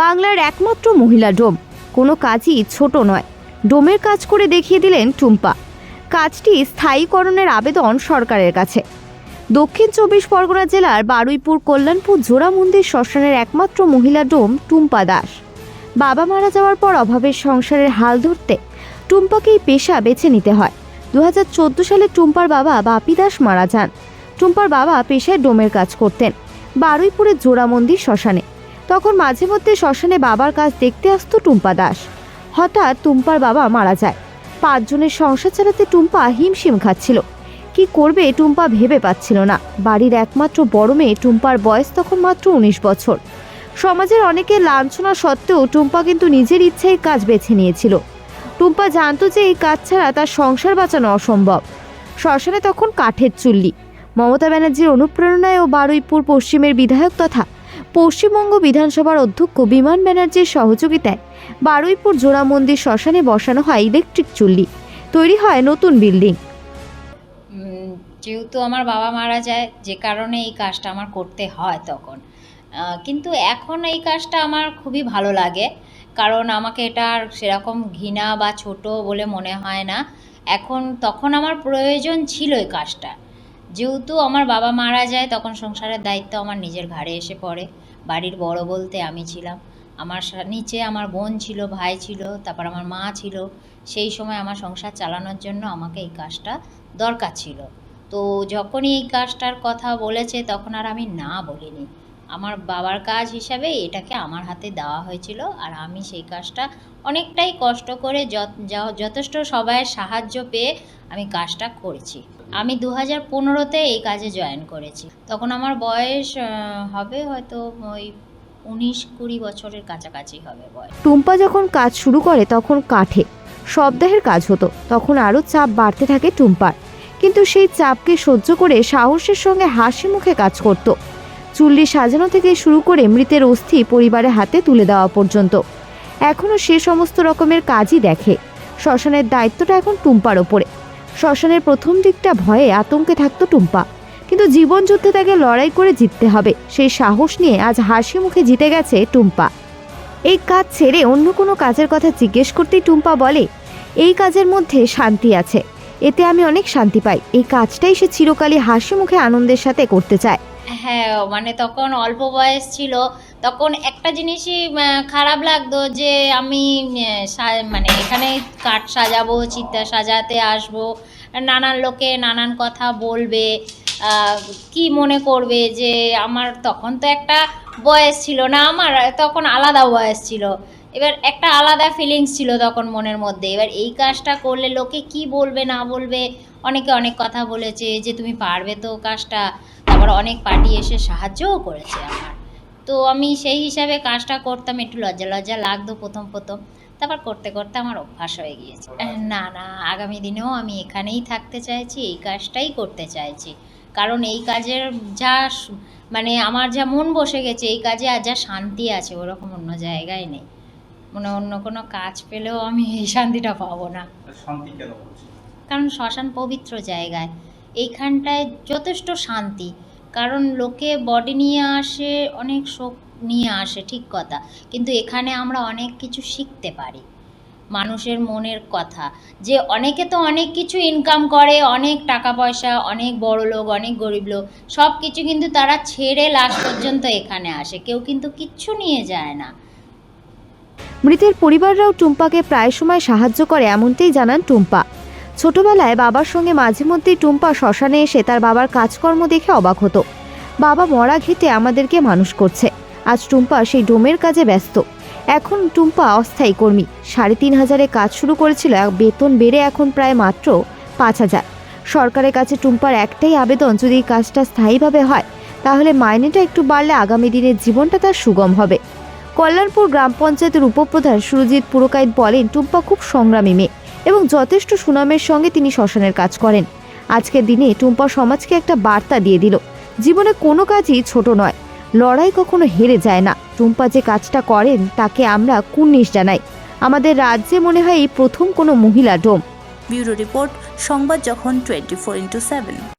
বাংলার একমাত্র মহিলা ডোম। কোনো কাজই ছোট নয়। ডোমের কাজ করে দেখিয়ে দিলেন টুম্পা। কাজটি স্থায়ীকরণের আবেদন সরকারের কাছে। দক্ষিণ চব্বিশ পরগনা জেলার বারুইপুর, কল্যাণপুর জোড়া মন্দির শ্মশানের একমাত্র মহিলা ডোম টুম্পা দাস। বাবা মারা যাওয়ার পর অভাবের সংসারের হাল ধরতে টুম্পাকেই পেশা বেছে নিতে হয়। দু হাজার চোদ্দ সালে টুম্পার বাবা বাপি দাস মারা যান। টুম্পার বাবা পেশায় ডোমের কাজ করতেন। বারুইপুরের জোড়া মন্দির শ্মশানে। তখন মাঝে মধ্যে শ্মশানে বাবার কাজ দেখতে আসতো টুম্পা দাস। হঠাৎ টুম্পার বাবা মারা যায়। পাঁচজনের সংসার চালাতে টুম্পা হিমশিম খাচ্ছিল। কি করবে টুম্পা ভেবে পাচ্ছিল না। বাড়ির একমাত্র বড় মেয়ে টুম্পার বয়স তখন মাত্র উনিশ বছর। সমাজের অনেকের লাঞ্ছনা সত্ত্বেও টুম্পা কিন্তু নিজের ইচ্ছায় কাজ বেছে নিয়েছিল। টুম্পা জানতো যে এই কাজ ছাড়া তার সংসার বাঁচানো অসম্ভব। শ্মশানে তখন কাঠের চুল্লি। মমতা ব্যানার্জির অনুপ্রেরণায় ও বারুইপুর পশ্চিমের বিধায়ক তথা পশ্চিমবঙ্গ বিধানসভার অধ্যক্ষ বিমান ব্যানার্জির সহযোগিতায় বারুইপুর জোড়া মন্দির শ্মশানে বসানো হয় ইলেকট্রিক চুল্লি। তৈরি হয় নতুন বিল্ডিং। যেহেতু আমার বাবা মারা যায়, যে কারণে এই কাজটা আমার করতে হয় তখন। কিন্তু এখন এই কাজটা আমার খুবই ভালো লাগে, কারণ আমাকে এটা আর সেরকম ঘৃণা বা ছোট বলে মনে হয় না। এখন, তখন আমার প্রয়োজন ছিল এই কাজটা। যেহেতু আমার বাবা মারা যায়, তখন সংসারের দায়িত্ব আমার নিজের ঘাড়ে এসে পড়ে। বাড়ির বড় বলতে আমি ছিলাম। আমার নিচে আমার বোন ছিল, ভাই ছিল, তারপর আমার মা ছিল। সেই সময় আমার সংসার চালানোর জন্য আমাকে এই কাজটা দরকার ছিল। তো যখনই এই কাজটার কথা বলেছে, তখন আর আমি না বলিনি। আমার বাবার কাজ হিসাবে এটাকে আমার হাতে দেওয়া হয়েছিল আর আমি সেই কাজটা অনেকটাই কষ্ট করে যথেষ্ট সবাইয়ের সাহায্য পেয়ে আমি কাজটা করেছি। আমি দু হাজার পনেরোতে এই কাজে জয়েন করেছি। তখন আমার বয়স হবে হয়তো ওই উনিশ কুড়ি বছরের কাছাকাছি হবে বয়স। টুম্পা যখন কাজ শুরু করে তখন কাঠে শবদাহের কাজ হতো। তখন আরও চাপ বাড়তে থাকে টুম্পার। কিন্তু সেই চাপকে সহ্য করে সাহসের সঙ্গে হাসি মুখে কাজ করত। চুল্লি সাজানো থেকে শুরু করে মৃতের অস্থি পরিবারের হাতে তুলে দেওয়া পর্যন্ত। এখনও সে সমস্ত রকমের কাজই দেখে। শ্মশানের দায়িত্বটা এখন টুম্পার ওপরে। শ্মশানের প্রথম দিকটা ভয়ে আতঙ্কে থাকতো টুম্পা। কিন্তু জীবন যুদ্ধে তাকে লড়াই করে জিততে হবে, সেই সাহস নিয়ে আজ হাসি মুখে জিতে গেছে টুম্পা। এই কাজ ছেড়ে অন্য কোনো কাজের কথা জিজ্ঞেস করতেই টুম্পা বলে, এই কাজের মধ্যে শান্তি আছে। এতে আমি অনেক শান্তি পাই। এই কাজটাই সে চিরকালই হাসি মুখে আনন্দের সাথে করতে চায়। হ্যাঁ মানে তখন অল্প বয়স ছিল, তখন একটা জিনিসই খারাপ লাগতো যে আমি মানে এখানে কাঠ সাজাবো চিত্তা সাজাতে আসব, নানান লোকে নানান কথা বলবে কি মনে করবে যে আমার তখন তো একটা বয়স ছিল না, আমার তখন আলাদা বয়স ছিল। এবার একটা আলাদা ফিলিংস ছিল তখন মনের মধ্যে, এবার এই কাজটা করলে লোকে কি বলবে, না বলবে, অনেকে অনেক কথা বলেছে যে তুমি পারবে তো কাজটা তারপর অনেক পার্টি এসে সাহায্যও করেছে আমার। তো আমি সেই হিসাবে কাজটা করতাম একটু লজ্জা লজ্জা লাগতো প্রথম প্রথম। তারপর করতে করতে আমার অভ্যাস হয়ে গিয়েছে। না না আগামী দিনেও আমি এখানেই থাকতে চাইছি এই কাজটাই করতে চাইছি। কারণ এই কাজের যা মানে আমার যা মন বসে গেছে এই কাজে আর যা শান্তি আছে ওরকম অন্য জায়গায় নেই। মানে অন্য কোনো কাজ পেলেও আমি এই শান্তিটা পাবো না। শান্তি কেন কারণ শ্মশান পবিত্র জায়গায়। এইখানটায় যথেষ্ট শান্তি। কারণ লোকে বডি নিয়ে আসে, অনেক শোক নিয়ে আসে, ঠিক কথা। কিন্তু এখানে আমরা অনেক কিছু শিখতে পারি। মানুষের মনের কথা। যে অনেকে তো অনেক কিছু ইনকাম করে, অনেক টাকা পয়সা, অনেক বড় লোক, অনেক গরিব লোক সব কিছু কিন্তু তারা ছেড়ে লাস্ট পর্যন্ত এখানে আসে। কেউ কিন্তু কিচ্ছু নিয়ে যায় না। মৃতের পরিবাররাও টুম্পাকে প্রায় সময় সাহায্য করে, এমনটাই জানান টুম্পা। ছোটবেলায় বাবার সঙ্গে মাঝে মধ্যেই টুম্পা শ্মশানে এসে তার বাবার কাজকর্ম দেখে অবাক হতো। বাবা মরা ঘেটে আমাদেরকে মানুষ করছে। আজ টুম্পা সেই ডোমের কাজে ব্যস্ত। এখন টুম্পা অস্থায়ী কর্মী। সাড়ে তিন হাজারে কাজ শুরু করেছিল বেতন বেড়ে এখন প্রায় মাত্র পাঁচ হাজার। সরকারের কাছে টুম্পার একটাই আবেদন, যদি কাজটা স্থায়ীভাবে হয়, তাহলে মাইনেটা একটু বাড়লে আগামী দিনের জীবনটা তার সুগম হবে। কল্যাণপুর গ্রাম পঞ্চায়েতের উপপ্রধান সুরজিৎ পুরকাইত বলেন, টুম্পা খুব সংগ্রামী মেয়ে। এবং যথেষ্ট সুনামের সঙ্গে তিনি শ্মশানের কাজ করেন। আজকের দিনে টুম্পা সমাজকে একটা বার্তা দিয়ে দিল, জীবনে কোনো কাজই ছোট নয়। লড়াই কখনো হেরে যায় না। টুম্পা যে কাজটা করেন, তাকে আমরা কুর্নিশ জানাই। আমাদের রাজ্যে মনে হয় এই প্রথম কোনো মহিলা ডোম। ব্যুরো রিপোর্ট, সংবাদ যখন টোয়েন্টি ফোর ইন্টু সেভেন।